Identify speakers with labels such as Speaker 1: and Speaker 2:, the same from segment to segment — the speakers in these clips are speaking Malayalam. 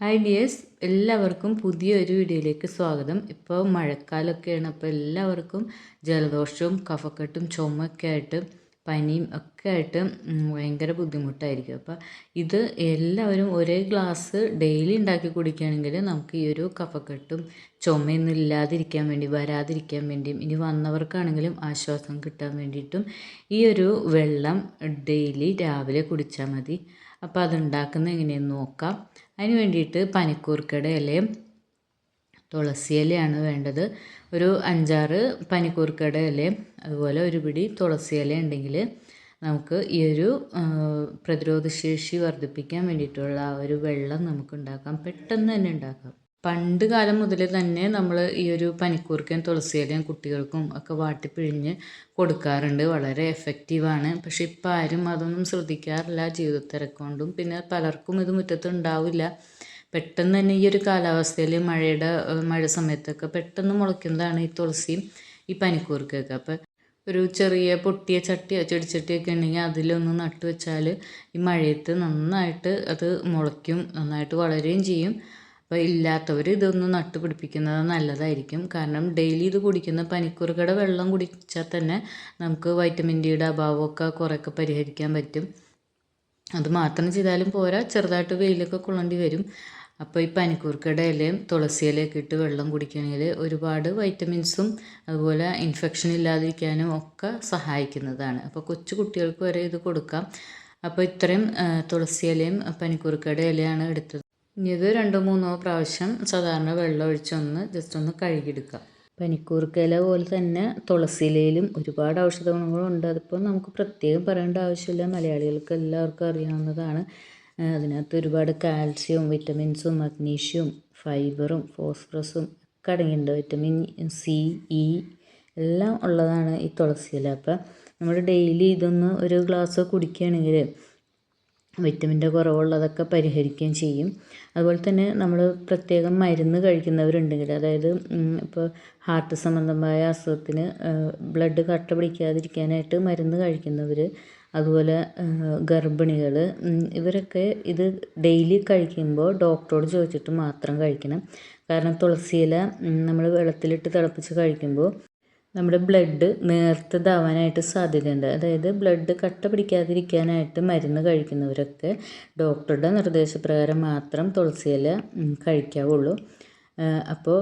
Speaker 1: ഹായ് ഡിയേഴ്സ് എല്ലാവർക്കും പുതിയൊരു വീഡിയോയിലേക്ക് സ്വാഗതം. ഇപ്പോൾ മഴക്കാലമൊക്കെയാണ് അപ്പോൾ എല്ലാവർക്കും ജലദോഷവും കഫക്കെട്ടും ചുമയൊക്കെ ആയിട്ട് പനിയും ഒക്കെ ആയിട്ട് ഭയങ്കര ബുദ്ധിമുട്ടായിരിക്കും. അപ്പോൾ ഇത് എല്ലാവരും ഒരേ ഗ്ലാസ് ഡെയിലി ഉണ്ടാക്കി കുടിക്കുകയാണെങ്കിൽ നമുക്ക് ഈ ഒരു കഫക്കെട്ടും ചുമയൊന്നും ഇല്ലാതിരിക്കാൻ വേണ്ടി വരാതിരിക്കാൻ വേണ്ടിയും ഇനി വന്നവർക്കാണെങ്കിലും ആശ്വാസം കിട്ടാൻ വേണ്ടിയിട്ടും ഈ ഒരു വെള്ളം ഡെയിലി രാവിലെ കുടിച്ചാൽ മതി. അപ്പോൾ അതുണ്ടാക്കുന്നത് എങ്ങനെയെന്ന് നോക്കാം. അതിന് വേണ്ടിയിട്ട് പനിക്കൂർക്കയുടെ ഇലയും തുളസി ഇലയാണ് വേണ്ടത്. ഒരു അഞ്ചാറ് പനിക്കൂർക്കയുടെ ഇലയും അതുപോലെ ഒരു പിടി തുളസി ഇല ഉണ്ടെങ്കിൽ നമുക്ക് ഈ ഒരു പ്രതിരോധശേഷി വർദ്ധിപ്പിക്കാൻ വേണ്ടിയിട്ടുള്ള ആ ഒരു വെള്ളം നമുക്ക് ഉണ്ടാക്കാം. പെട്ടെന്ന് തന്നെ ഉണ്ടാക്കാം. പണ്ട് കാലം മുതൽ തന്നെ നമ്മൾ ഈ ഒരു പനിക്കൂർക്കയും തുളസിയിലയും കുട്ടികൾക്കും ഒക്കെ വാട്ടി പിഴിഞ്ഞ് കൊടുക്കാറുണ്ട്. വളരെ എഫക്റ്റീവാണ് പക്ഷെ ഇപ്പം ആരും അതൊന്നും ശ്രദ്ധിക്കാറില്ല. ജീവിതത്തിരക്കൊണ്ടും പിന്നെ പലർക്കും ഇത് മുറ്റത്തുണ്ടാവില്ല പെട്ടെന്ന് തന്നെ ഈ ഒരു കാലാവസ്ഥയിൽ മഴയുടെ മഴ സമയത്തൊക്കെ പെട്ടെന്ന് മുളയ്ക്കുന്നതാണ് ഈ തുളസിയും ഈ പനിക്കൂർക്കയൊക്കെ. അപ്പോൾ ഒരു ചെറിയ പൊട്ടിയ ചട്ടിയോ ചെടിച്ചട്ടിയൊക്കെ ഉണ്ടെങ്കിൽ അതിലൊന്ന് നട്ട് വെച്ചാൽ ഈ മഴയത്ത് നന്നായിട്ട് അത് മുളയ്ക്കും നന്നായിട്ട് വളരുകയും ചെയ്യും. അപ്പോൾ ഇല്ലാത്തവർ ഇതൊന്ന് നട്ടുപിടിപ്പിക്കുന്നത് നല്ലതായിരിക്കും. കാരണം ഡെയിലി ഇത് കുടിക്കുന്ന പനിക്കുറുകയുടെ വെള്ളം കുടിച്ചാൽ തന്നെ നമുക്ക് വൈറ്റമിൻ ഡിയുടെ അഭാവമൊക്കെ കുറേയൊക്കെ പരിഹരിക്കാൻ പറ്റും. അത് മാത്രം ചെയ്താലും പോരാ ചെറുതായിട്ട് വെയിലൊക്കെ കൊള്ളേണ്ടി വരും. അപ്പോൾ ഈ പനിക്കൂർക്കയുടെ ഇലയും തുളസി ഇലയൊക്കെ ഇട്ട് വെള്ളം കുടിക്കുകയാണെങ്കിൽ ഒരുപാട് വൈറ്റമിൻസും അതുപോലെ ഇൻഫെക്ഷൻ ഇല്ലാതിരിക്കാനും ഒക്കെ സഹായിക്കുന്നതാണ്. അപ്പോൾ കൊച്ചു കുട്ടികൾക്ക് വരെ ഇത് കൊടുക്കാം. അപ്പോൾ ഇത്രയും തുളസി ഇലയും പനിക്കൂർക്കയുടെ ഇലയാണ് എടുത്തത്. ഇനി ഇത് രണ്ടോ മൂന്നോ പ്രാവശ്യം സാധാരണ വെള്ളം ഒഴിച്ചൊന്ന് ജസ്റ്റ് ഒന്ന് കഴുകിയെടുക്കാം പനിക്കൂർക്ക ഇല പോലെ തന്നെ തുളസിയിലയിലും ഒരുപാട് ഔഷധ ഗുണങ്ങളുണ്ട്. അതിപ്പോൾ നമുക്ക് പ്രത്യേകം പറയേണ്ട ആവശ്യമില്ല. മലയാളികൾക്ക് എല്ലാവർക്കും അറിയാവുന്നതാണ്. അതിനകത്ത് ഒരുപാട് കാൽസ്യവും വിറ്റമിൻസും മഗ്നീഷ്യവും ഫൈബറും ഫോസ്ഫറസും ഒക്കെ അടങ്ങിയിട്ടുണ്ട്. വിറ്റമിൻ സി ഇ എല്ലാം ഉള്ളതാണ് ഈ തുളസിയില. അപ്പം നമ്മൾ ഡെയിലി ഇതൊന്ന് ഒരു ഗ്ലാസ് കുടിക്കുകയാണെങ്കിൽ വിറ്റമിന്റെ കുറവുള്ളതൊക്കെ പരിഹരിക്കുകയും ചെയ്യും. അതുപോലെ തന്നെ നമ്മൾ പ്രത്യേകം മരുന്ന് കഴിക്കുന്നവരുണ്ടെങ്കിൽ അതായത് ഇപ്പോൾ ഹാർട്ട് സംബന്ധമായ അസുഖത്തിന് ബ്ലഡ് കട്ട പിടിക്കാതിരിക്കാനായിട്ട് മരുന്ന് കഴിക്കുന്നവർ അതുപോലെ ഗർഭിണികൾ ഇവരൊക്കെ ഇത് ഡെയിലി കഴിക്കുമ്പോൾ ഡോക്ടറോട് ചോദിച്ചിട്ട് മാത്രം കഴിക്കണം. കാരണം തുളസിയില നമ്മൾ വെള്ളത്തിലിട്ട് തിളപ്പിച്ച് കഴിക്കുമ്പോൾ നമ്മുടെ ബ്ലഡ് നേർത്തതാവാനായിട്ട് സാധ്യതയുണ്ട്. അതായത് ബ്ലഡ് കട്ട പിടിക്കാതിരിക്കാനായിട്ട് മരുന്ന് കഴിക്കുന്നവരൊക്കെ ഡോക്ടറുടെ നിർദ്ദേശപ്രകാരം മാത്രം തുളസിയില കഴിക്കാവുള്ളൂ. അപ്പോൾ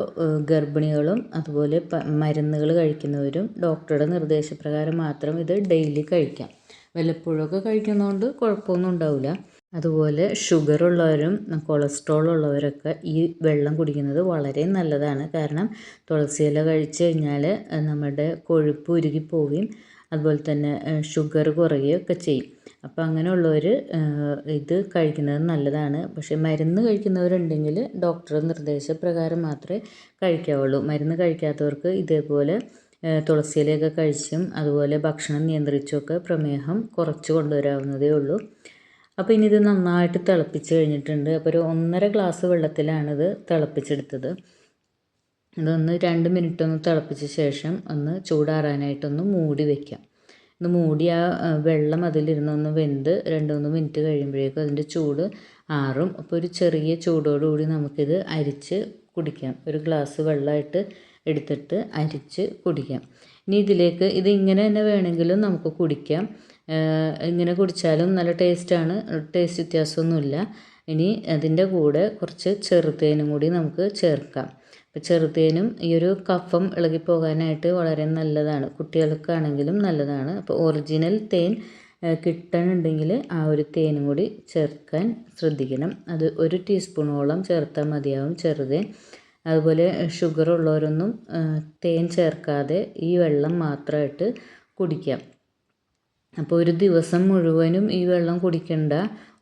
Speaker 1: ഗർഭിണികളും അതുപോലെ മരുന്നുകൾ കഴിക്കുന്നവരും ഡോക്ടറുടെ നിർദ്ദേശപ്രകാരം മാത്രം ഇത് ഡെയിലി കഴിക്കാം. വല്ലപ്പോഴൊക്കെ കഴിക്കുന്നതുകൊണ്ട് കുഴപ്പമൊന്നും ഉണ്ടാവില്ല അതുപോലെ ഷുഗർ ഉള്ളവരും കൊളസ്ട്രോൾ ഉള്ളവരൊക്കെ ഈ വെള്ളം കുടിക്കുന്നത് വളരെ നല്ലതാണ്. കാരണം തുളസി ഇല കഴിച്ചു കഴിഞ്ഞാൽ നമ്മുടെ കൊഴുപ്പ് ഉരുകി പോവുകയും അതുപോലെ തന്നെ ഷുഗർ കുറയുകയൊക്കെ ചെയ്യും. അപ്പോൾ അങ്ങനെയുള്ളവർ ഇത് കഴിക്കുന്നത് നല്ലതാണ്. പക്ഷേ മരുന്ന് കഴിക്കുന്നവരുണ്ടെങ്കിൽ ഡോക്ടറുടെ നിർദ്ദേശപ്രകാരം മാത്രമേ കഴിക്കാവുള്ളൂ. മരുന്ന് കഴിക്കാത്തവർക്ക് ഇതേപോലെ തുളസി തുളസിയിലയൊക്കെ കഴിച്ചും അതുപോലെ ഭക്ഷണം നിയന്ത്രിച്ചുമൊക്കെ പ്രമേഹം കുറച്ച് കൊണ്ടുവരാവുന്നതേ ഉള്ളൂ. അപ്പോൾ ഇനി ഇത് നന്നായിട്ട് തിളപ്പിച്ച് കഴിഞ്ഞിട്ടുണ്ട്. അപ്പോൾ ഒരു ഒന്നര ഗ്ലാസ് വെള്ളത്തിലാണിത് തിളപ്പിച്ചെടുത്തത്. ഇതൊന്ന് രണ്ട് മിനിറ്റ് ഒന്ന് തിളപ്പിച്ച ശേഷം ഒന്ന് ചൂടാറാനായിട്ടൊന്ന് മൂടി വയ്ക്കാം ഒന്ന് മൂടി ആ വെള്ളം അതിലിരുന്നൊന്ന് വെന്ത് രണ്ട് മൂന്ന് മിനിറ്റ് കഴിയുമ്പോഴേക്കും അതിന്റെ ചൂട് ആറും. അപ്പോൾ ഒരു ചെറിയ ചൂടോടുകൂടി നമുക്കിത് അരിച്ച് കുടിക്കാം. ഒരു ഗ്ലാസ് വെള്ളമായിട്ട് എടുത്തിട്ട് അരിച്ച് കുടിക്കാം. ഇനി ഇതിലേക്ക് ഇത് ഇങ്ങനെ തന്നെ വേണമെങ്കിലും നമുക്ക് കുടിക്കാം. ഇങ്ങനെ കുടിച്ചാലും നല്ല ടേസ്റ്റാണ്. ടേസ്റ്റ് വ്യത്യാസമൊന്നുമില്ല. ഇനി അതിന്റെ കൂടെ കുറച്ച് ചെറുതേനും കൂടി നമുക്ക് ചേർക്കാം. അപ്പോൾ ചെറുതേനും ഈ ഒരു കഫം ഇളകി പോകാനായിട്ട് വളരെ നല്ലതാണ്. കുട്ടികൾക്കാണെങ്കിലും നല്ലതാണ്. അപ്പോൾ ഒറിജിനൽ തേൻ കിട്ടണുണ്ടെങ്കിൽ ആ ഒരു തേനും കൂടി ചേർക്കാൻ ശ്രദ്ധിക്കണം. അത് ഒരു ടീസ്പൂണോളം ചേർത്താൽ മതിയാവും ചെറുതേൻ. അതുപോലെ ഷുഗർ ഉള്ളവരൊന്നും തേൻ ചേർക്കാതെ ഈ വെള്ളം മാത്രമായിട്ട് കുടിക്കാം. അപ്പോൾ ഒരു ദിവസം മുഴുവനും ഈ വെള്ളം കുടിക്കേണ്ട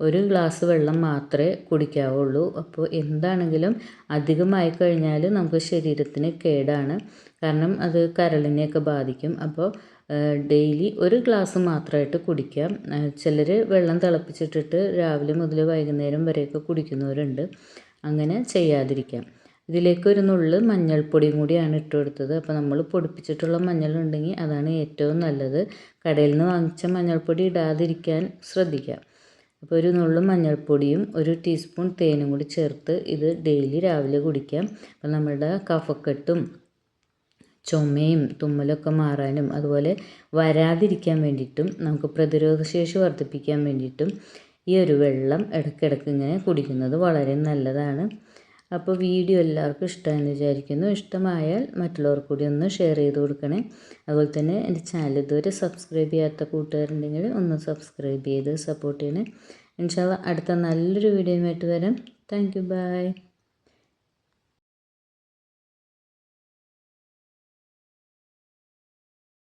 Speaker 1: ഒരു ഗ്ലാസ് വെള്ളം മാത്രമേ കുടിക്കാവുള്ളൂ. അപ്പോൾ എന്താണെങ്കിലും അധികമായി കഴിഞ്ഞാൽ നമുക്ക് ശരീരത്തിന് കേടാണ്. കാരണം അത് കരളിനെയൊക്കെ ബാധിക്കും. അപ്പോൾ ഡെയിലി ഒരു ഗ്ലാസ് മാത്രമായിട്ട് കുടിക്കാം. ചിലർ വെള്ളം തിളപ്പിച്ചിട്ടിട്ട് രാവിലെ മുതൽ വൈകുന്നേരം വരെയൊക്കെ കുടിക്കുന്നവരുണ്ട്. അങ്ങനെ ചെയ്യാതിരിക്കാം. ഇതിലേക്ക് ഒരു നുള്ള് മഞ്ഞൾപ്പൊടിയും കൂടിയാണ് ഇട്ട് കൊടുത്തത്. അപ്പോൾ നമ്മൾ പൊടിപ്പിച്ചിട്ടുള്ള മഞ്ഞളുണ്ടെങ്കിൽ അതാണ് ഏറ്റവും നല്ലത്. കടയിൽ നിന്ന് വാങ്ങിച്ച മഞ്ഞൾപ്പൊടി ഇടാതിരിക്കാൻ ശ്രദ്ധിക്കാം. അപ്പോൾ ഒരു നുള്ളു മഞ്ഞൾപ്പൊടിയും ഒരു ടീസ്പൂൺ തേനും കൂടി ചേർത്ത് ഇത് ഡെയിലി രാവിലെ കുടിക്കാം. അപ്പോൾ നമ്മുടെ കഫക്കെട്ടും ചുമയും തുമ്മലൊക്കെ മാറാനും അതുപോലെ വരാതിരിക്കാൻ വേണ്ടിയിട്ടും നമുക്ക് പ്രതിരോധശേഷി വർദ്ധിപ്പിക്കാൻ വേണ്ടിയിട്ടും ഈ ഒരു വെള്ളം ഇടയ്ക്കിടയ്ക്ക് ഇങ്ങനെ കുടിക്കുന്നത് വളരെ നല്ലതാണ്. അപ്പോൾ വീഡിയോ എല്ലാവർക്കും ഇഷ്ടമായെന്ന് വിചാരിക്കുന്നു. ഇഷ്ടമായാൽ മറ്റുള്ളവർക്ക് കൂടി ഒന്ന് ഷെയർ ചെയ്ത് കൊടുക്കണേ. അതുപോലെ തന്നെ എന്റെ ചാനൽ ഇതുവരെ സബ്സ്ക്രൈബ് ചെയ്യാത്ത കൂട്ടുകാരുണ്ടെങ്കിൽ ഒന്ന് സബ്സ്ക്രൈബ് ചെയ്ത് സപ്പോർട്ട് ചെയ്യണേ. ഇൻഷാല്ല അടുത്ത നല്ലൊരു വീഡിയോയുമായിട്ട് വരാം. Thank you by